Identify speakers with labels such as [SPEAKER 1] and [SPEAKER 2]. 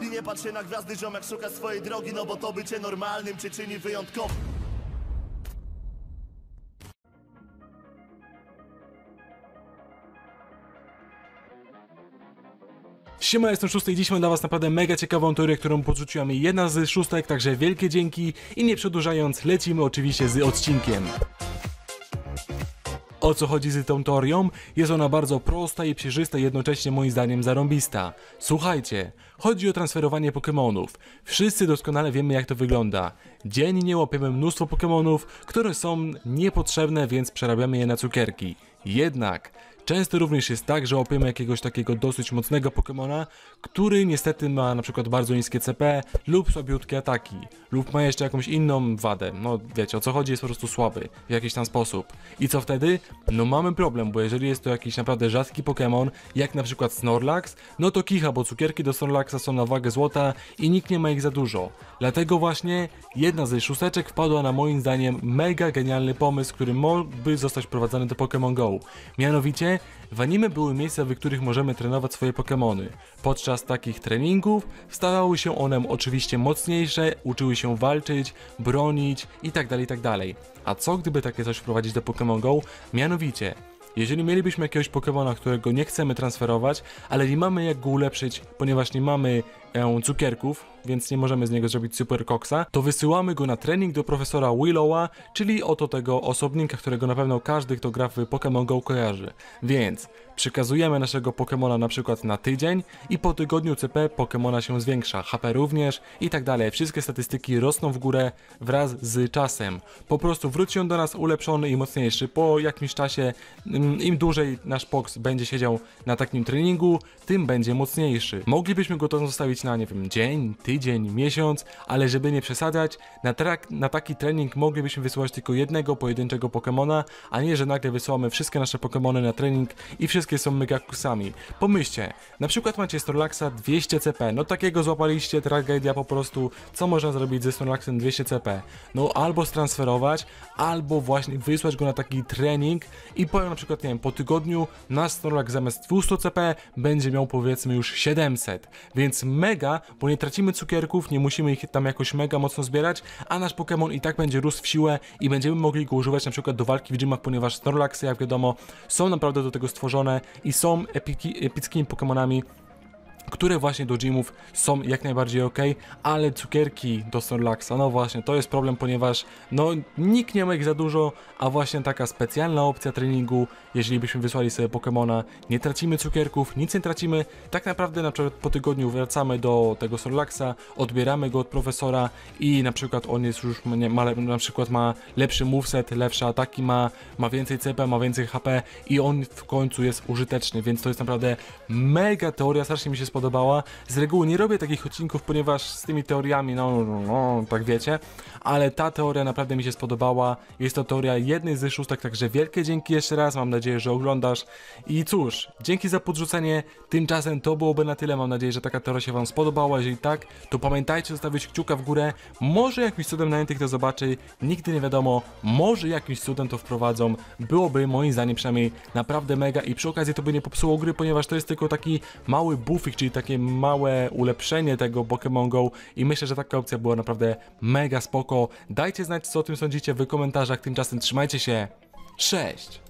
[SPEAKER 1] I nie patrz się na gwiazdy, ziomek szuka swojej drogi No bo to bycie normalnym cię czyni wyjątkowym
[SPEAKER 2] Siema, jestem Szósty i dziś mam dla was naprawdę mega ciekawą teorię, którą podrzuciła mi jedna z szóstek, także wielkie dzięki i nie przedłużając, lecimy oczywiście z odcinkiem. O co chodzi z tą teorią? Jest ona bardzo prosta i przejrzysta jednocześnie moim zdaniem zarąbista. Słuchajcie, chodzi o transferowanie Pokémonów. Wszyscy doskonale wiemy jak to wygląda. Dziennie łapiemy mnóstwo Pokémonów, które są niepotrzebne, więc przerabiamy je na cukierki. Jednak Często również jest tak, że łapiemy jakiegoś takiego dosyć mocnego Pokemona, który niestety ma na przykład bardzo niskie CP lub słabiutkie ataki, lub ma jeszcze jakąś inną wadę. No wiecie, o co chodzi, jest po prostu słaby w jakiś tam sposób. I co wtedy? No mamy problem, bo jeżeli jest to jakiś naprawdę rzadki Pokémon, jak na przykład Snorlax, no to kicha, bo cukierki do Snorlaxa są na wagę złota i nikt nie ma ich za dużo. Dlatego właśnie jedna ze szósteczek wpadła na moim zdaniem mega genialny pomysł, który mógłby zostać wprowadzony do Pokémon GO. Mianowicie w anime były miejsca, w których możemy trenować swoje Pokémony. Podczas takich treningów stawały się one oczywiście mocniejsze, uczyły się walczyć, bronić itd. itd. A co gdyby takie coś wprowadzić do Pokémon GO? Mianowicie, jeżeli mielibyśmy jakiegoś Pokemona, którego nie chcemy transferować, ale nie mamy jak go ulepszyć, ponieważ nie mamy cukierków, więc nie możemy z niego zrobić super koksa, to wysyłamy go na trening do profesora Willowa, czyli oto tego osobnika, którego na pewno każdy, kto gra w Pokémon GO kojarzy. Więc przekazujemy naszego Pokemona na przykład na tydzień i po tygodniu CP Pokemona się zwiększa, HP również i tak dalej. Wszystkie statystyki rosną w górę wraz z czasem. Po prostu wróci on do nas ulepszony i mocniejszy. Po jakimś czasie, mm, im dłużej nasz Pox będzie siedział na takim treningu, tym będzie mocniejszy. Moglibyśmy go to zostawić na, nie wiem, dzień, tydzień, miesiąc, ale żeby nie przesadzać, na, na taki trening moglibyśmy wysyłać tylko jednego pojedynczego Pokemona, a nie, że nagle wysyłamy wszystkie nasze Pokemony na trening i wszystkie są megakusami. Pomyślcie, na przykład macie Snorlaxa 200 CP, no takiego złapaliście, tragedia po prostu, co można zrobić ze Snorlaxem 200 CP? No albo stransferować, albo właśnie wysłać go na taki trening i powiem na przykład, nie wiem, po tygodniu nasz Snorlax zamiast 200 CP będzie miał powiedzmy już 700, więc mega, bo nie tracimy cukierków, nie musimy ich tam jakoś mega mocno zbierać, a nasz Pokémon i tak będzie rósł w siłę i będziemy mogli go używać na przykład do walki w gymach, ponieważ Snorlaxy, jak wiadomo, są naprawdę do tego stworzone i są epiki, epickimi Pokémonami, które właśnie do gymów są jak najbardziej ok, ale cukierki do Snorlaxa, no właśnie, to jest problem, ponieważ no nikt nie ma ich za dużo, a właśnie taka specjalna opcja treningu, jeżeli byśmy wysłali sobie Pokemona, nie tracimy cukierków, nic nie tracimy, tak naprawdę na przykład po tygodniu wracamy do tego Snorlaxa, odbieramy go od profesora i na przykład on jest już, ma, na przykład ma lepszy moveset, lepsze ataki ma, ma więcej CP, ma więcej HP i on w końcu jest użyteczny, więc to jest naprawdę mega teoria, strasznie mi się spodobała. Z reguły nie robię takich odcinków, ponieważ z tymi teoriami, no, no, no tak wiecie, ale ta teoria naprawdę mi się spodobała. Jest to teoria jednej z szóstek, także wielkie dzięki jeszcze raz, mam nadzieję, że oglądasz. I cóż, dzięki za podrzucenie, tymczasem to byłoby na tyle, mam nadzieję, że taka teoria się wam spodobała, jeżeli tak, to pamiętajcie zostawić kciuka w górę, może jakimś cudem na to zobaczy, nigdy nie wiadomo, może jakimś cudem to wprowadzą, byłoby moim zdaniem przynajmniej naprawdę mega. I przy okazji to by nie popsuło gry, ponieważ to jest tylko taki mały buffik, czyli takie małe ulepszenie tego Pokémon GO i myślę, że taka opcja była naprawdę mega spoko. Dajcie znać co o tym sądzicie w komentarzach, tymczasem trzymajcie się, cześć!